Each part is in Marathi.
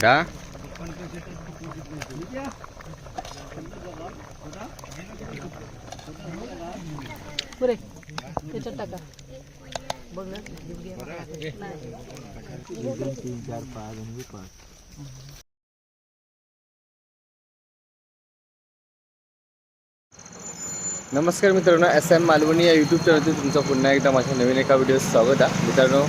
का? बरे त्याच्यात टाका. बघ ना. नाही. नमस्कार मित्रांनो एस एम मालवणी या यूट्यूब चॅनलवर तुमचं पुन्हा एकदा माझ्या नवीन एका व्हिडिओ स्वागत आहे. मित्रांनो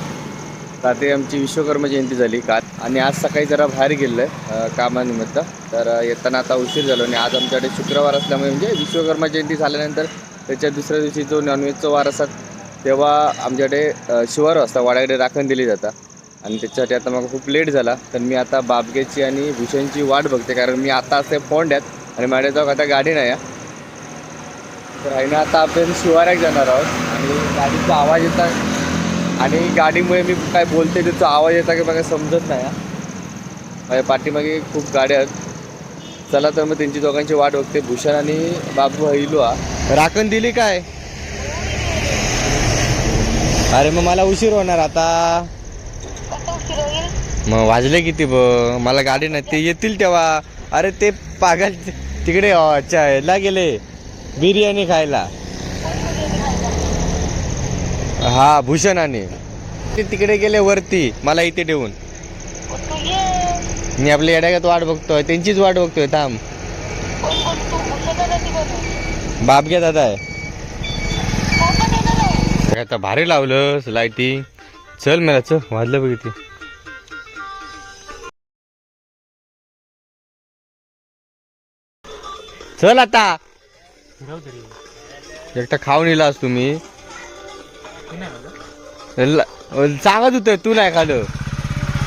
रात्री आमची विश्वकर्मा जयंती झाली. काल आणि आज सकाळी जरा बाहेर गेलो आहे कामानिमित्त. तर येताना आता उशीर झालो आणि आज आमच्याकडे शुक्रवार असल्यामुळे म्हणजे विश्वकर्मा जयंती झाल्यानंतर त्याच्या दुसऱ्या दिवशी जो नॉनव्हेजचा वार असतात तेव्हा आमच्याकडे शिवार असतात वाड्याकडे राखण दिली जातात. आणि त्याच्यासाठी आता मग खूप लेट झाला. तर मी आता बाबगेची आणि भूषणची वाट बघते कारण मी आता असते फोंड्यात आणि माझ्या आता गाडी नाही आहे. तर आहे ना आता आपण शिवाराक जाणार आहोत आणि गाडीचा आवाज येतात आणि गाडीमुळे मी काय बोलते त्याचा आवाज येता की मला समजत नाही माझ्या पाठीमागे खूप गाड्या आहेत. चला तर मग त्यांची दोघांची वाट बघते. भूषण आणि बाबू हैलू हा. राखण दिली काय? अरे मग मला उशीर होणार आता. मग वाजले किती ब? मला गाडी नाही. ते येतील तेव्हा. अरे ते पागल तिकडे अच्छा च्या- गेले. बिर्याणी खायला. हा भूषणाने. ते तिकडे गेले वरती मला इथे ठेवून. मी आपल्या येड्यागत वाट बघतोय त्यांचीच वाट बघतोय थांब. बाप घे दादा आहे. आता भारी लावलं लाईटिंग चल मला चल वाजलं बघितली चल आता. एकटा खाऊन येलास तुम्ही. सांगत होतं तू नाही खाल्लं.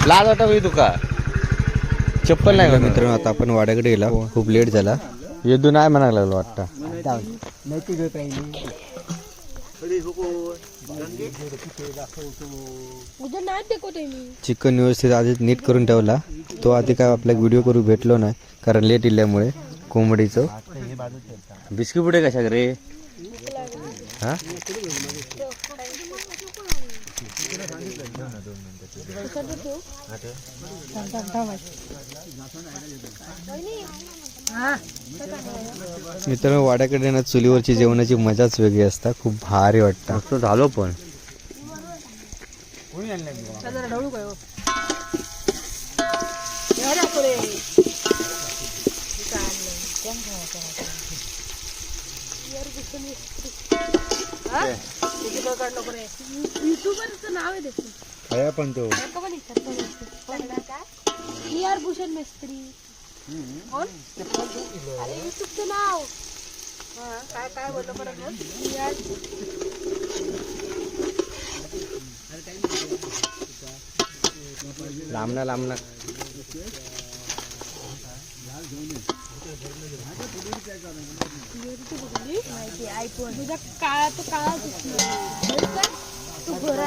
लाज वाटा पाहिजे तुका. चप्पल नाही मित्रांनो आता आपण वाड्याकडे गेला. खूप लेट झाला. येदू नाही म्हणायला लागलो वाटतं. मी. चिकन व्यवस्थित आधी नीट करून ठेवला. तो आधी काय आपल्या व्हिडिओ करू भेटलो नाही कारण लेट इल्यामुळे कोंबडीचं. बिस्की पुढे कशा रे हा? मित्रांनो वाड्याकडे ना चुलीवरची जेवणाची मजाच वेगळी असता खूप भारी वाटतं मस्त झालो पण जरा ढळू काय हो या रे पुढे. यार, दिसून ये. हा? त्याची बघ काढ नको रे. युट्यूबरचं नाव आहे त्याचं. तो. मी आर भूषण मिस्त्री. कोण? अरे युट्यूबचं नाव? हा, काय काय बोलतो परत आर लांबना लांबना माहिती आयफोन तुझा काळा तो काळा तू घरा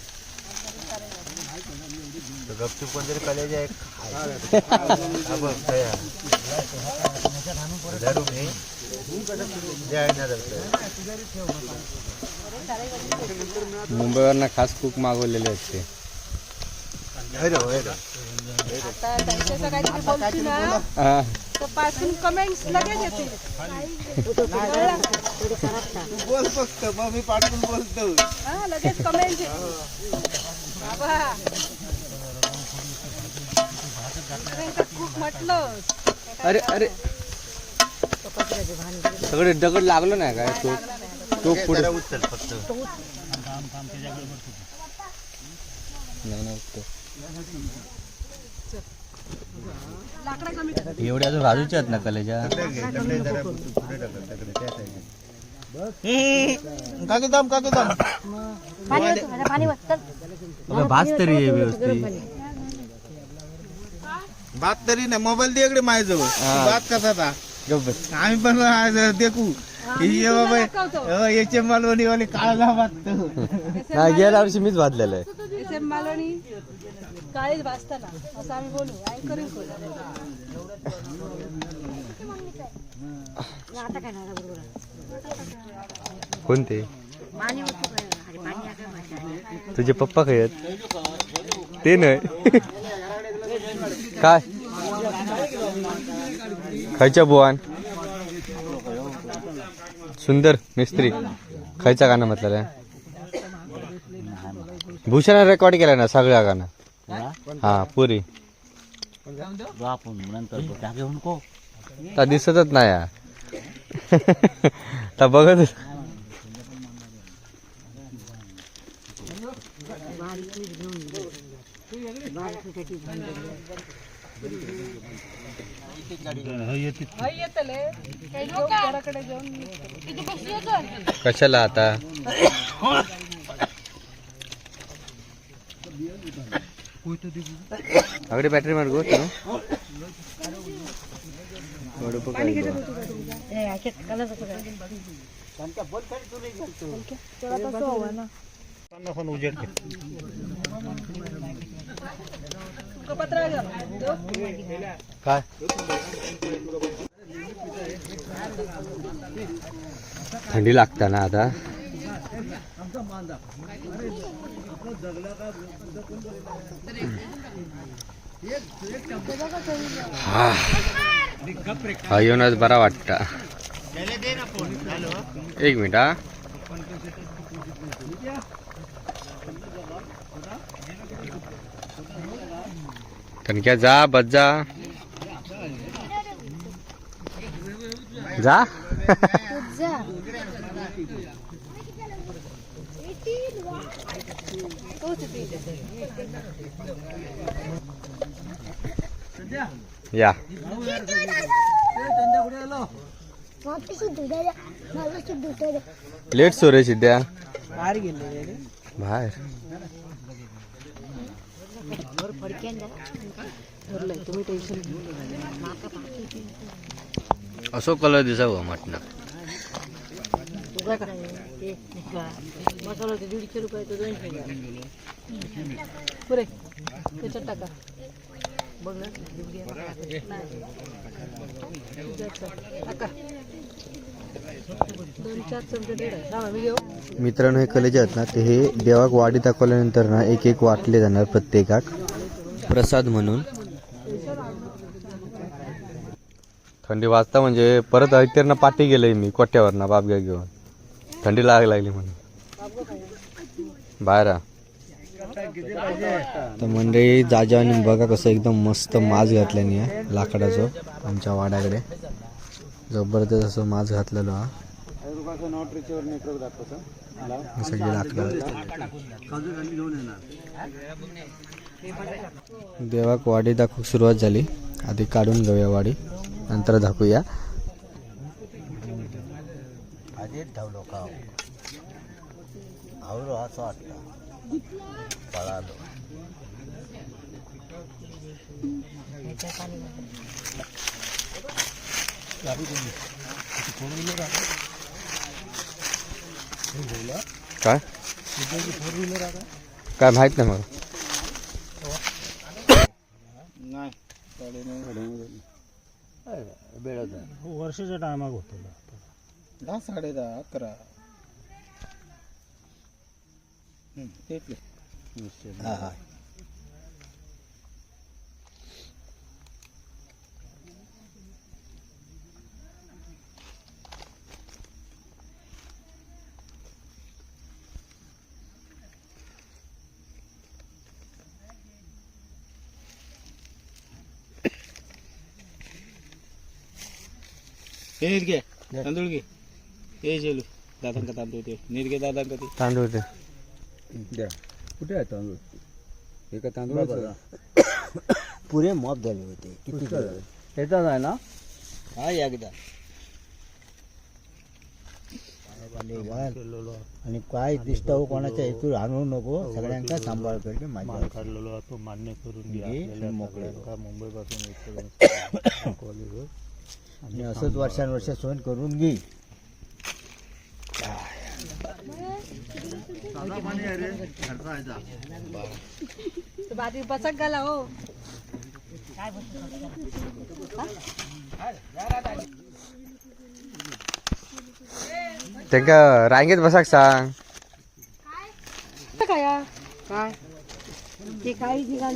गपचूप कोणतरी कलेज आहे. मुंबईवरनं खास कुक मागवलेले असते आता त्यांच्याचं काहीतरी बोलशील ना. तर पासून कमेंट्स लगेच येतील. बोल फक्त मग मी पाठवून बोलतो. हा लगेच कमेंट बाबा खूप म्हटलं. अरे अरे. सगळे दगड लागलो नाही काय? तो तो पुढे. उचल फक्त. नाही नाही उठतो. लाकडं कमी टाका. एवढ्या अजून बाजूच्या आहेत ना कलेच्या काकी दाम काकी दाम. बघा भास तरी आहे व्यवस्थित. बात तरी नाही. मोबाईल दे इकडे माझ्याजवळ. हा. बात कसा था. आम्ही पण आज देखू. बाबा दाखवतो. याचे मालवणी वाले काळा बात हा गेल्या वर्षी मीच भाजलेलं आहे. एस एम मालवणी काळीच भाजताना असं आम्ही बोलू. ऐकून कोणते? तुझे पप्पा काय आहेत ते नाही. काय? खायच्या बुवान? सुंदर मिस्त्री. खायचा गाणं म्हटलं भूषण रेकॉर्ड केला ना सगळ्या गाणं? हा पुरी. ता दिसतच नाही हा. ता बघत कशाला आता? अगदी बॅटरी मार गो पत्र काय? थंडी लागता ना आता? हा. येऊनच बरा वाटता. एक मिनिट हा. कणक्या जा बस जा. जा? या. लेट सो रे सिद्ध्या बाहेर गेले बाहेर. तुम्ही टेन्शन असो कलर दिसावं म्हटलं मसाला होते दीडशे रुपये तो दोनशे पुरे त्याच्यात टाका बघ ना टाका दोन चार चमचे दीड आहे थांबा, मी घेऊ मित्रांनो हे कलेजे आहेत ना ते हे देवाक वाडी दाखवल्यानंतर ना एक एक वाटले जाणार प्रत्येकाक. प्रसाद म्हणून. थंडी वाजता म्हणजे परत ऐकतेर पाठी गेलोय मी कोट्यावर ना बापग्या घेऊन. थंडी लाग लागली म्हणून. बाहेर. तर मंडळी जाजा आणि बघा कसं एकदम मस्त माज घातल्याने लाकडाचं आमच्या वाड्याकडे. जबरदस्त असं माज घातलेलो हा. सगळी देवाक वाडी दाखवूक सुरुवात झाली. आधी काढून घेऊया वाडी. नंतर दाखवूया. आधीच धावलो का? आवरो असं वाटतं. पळालो. काय? काय माहीत नाही मला. नाही वर्षाच्या टायमाक होतो दहा साडे दहा अकरा. हं, तेच हा हा हे नीट घे तांदूळ घे हे जेलू दादांका तांदूळ ते नीट घे दादांका ते तांदूळ ते कुठे आहे तांदूळ एका तांदूळ पुरे मॉप झाले होते किती येतात आहे ना हा एकदा आणि घाल. आणि काय दिसतं कोणाच्या हेतू आणू नको सगळ्यांका सांभाळ करते माझ्या काढलेलो तो मान्य करून घ्या घे, आपल्याला आणि असंच वर्षानुवर्ष सोन करून घे. तो बादी बचक गेला हो. त्यांका रांगेत बसाक सांग. काय? काय? ते काही ठिकाण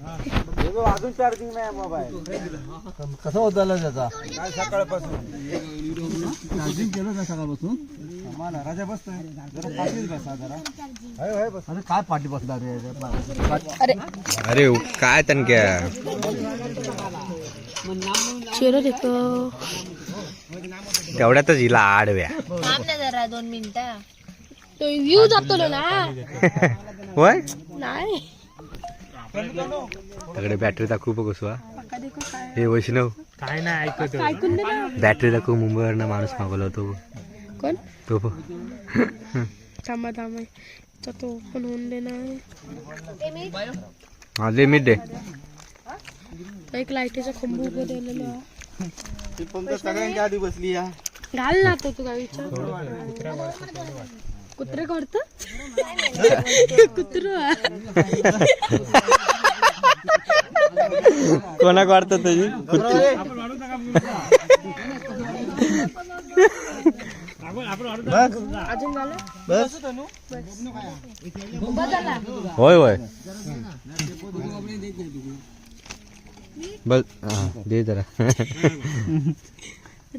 अजून चार्जिंग नाही मोबाईल कसं होतं त्याचा? काय सकाळपासून. चार्जिंग केलं ना सकाळपासून? मला राजा बसतोय. जरा पाठीच बसा जरा. बस. अरे काय पाठी बसला रे अरे काय तनक्या? तेवढ्यातच हिला आडव्या. जरा दोन मिनिटं. व्ह्यू जातो ना. होय? नाही. सगळे बॅटरी दाखवू बघ कसवा पक्का देखो काय हे वैष्णव. काय नाही ऐकत ऐकून दे ना बॅटरी दाखवू मुंबईवरनं माणूस मागवला होतो कोण? तो. थांबा थांबा. तर तो पण होऊन दे ना हा लिमिट दे एक लाईटीचा खंबू उभं दिलेला ती पण सगळ्यांच्या आधी बसली या घाल ना तो तू काय विचार. कुत्रे करत कुत्र कोणाक वाटतं तुझी? अजून झालं बस झाला होय होय. बस हा दे जरा. ते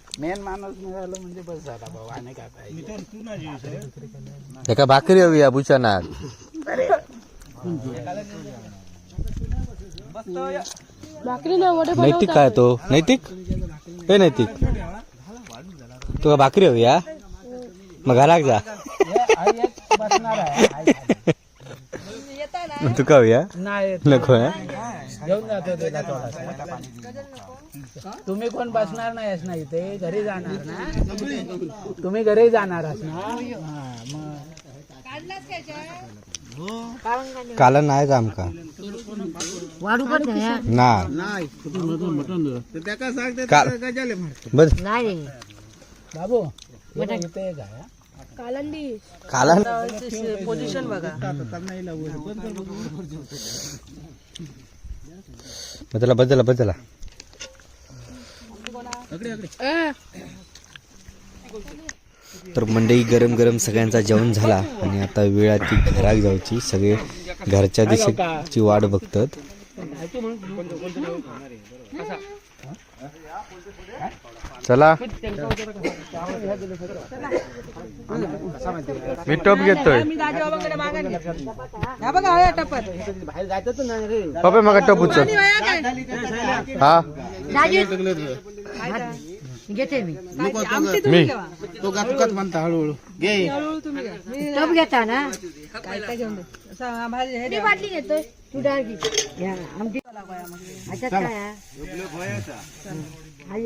मेन माणूस मिळालं म्हणजे बस झाला बाबा आणि काय पाहिजे? एका भाकरी हवी या भूषणात भाकरी नाही वडे नैतिक काय तो? नैतिक? हे नैतिक. तुका भाकरी हवी या? मग घराक जा. बसणार आहे तुका हवी या? नाही नको या घेऊन जातो त्याला थोडासा तुम्ही कोण बसणार नाही ना इथे? घरी जाणार ना? तुम्ही घरी जाणार हा, मग. काला नाही का आमका? वाढू पण ना नाही. त्याका सांगते काल- गजाले बस नाही बाबू इथे. कालंदी पोझिशन बघा. बदला बदला बदला. तर मंडई गरम गरम सगळ्यांचा जेवण झाला आणि आता वेळ आली घराक जायची. सगळे घरच्या दिशेची वाट बघतात. चला. मी टप घेतोय. बाहेर जायचं तर नाही रे पप्पा मग टप उचल. हा? घेते मी. तो गपकत म्हणता हळूहळू. घे. टप घेता ना? काय काय घेऊन मी. बाटली घेतोय. तू डाळ घे. या, आमटी अच्छा काय? आहे?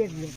एक घे.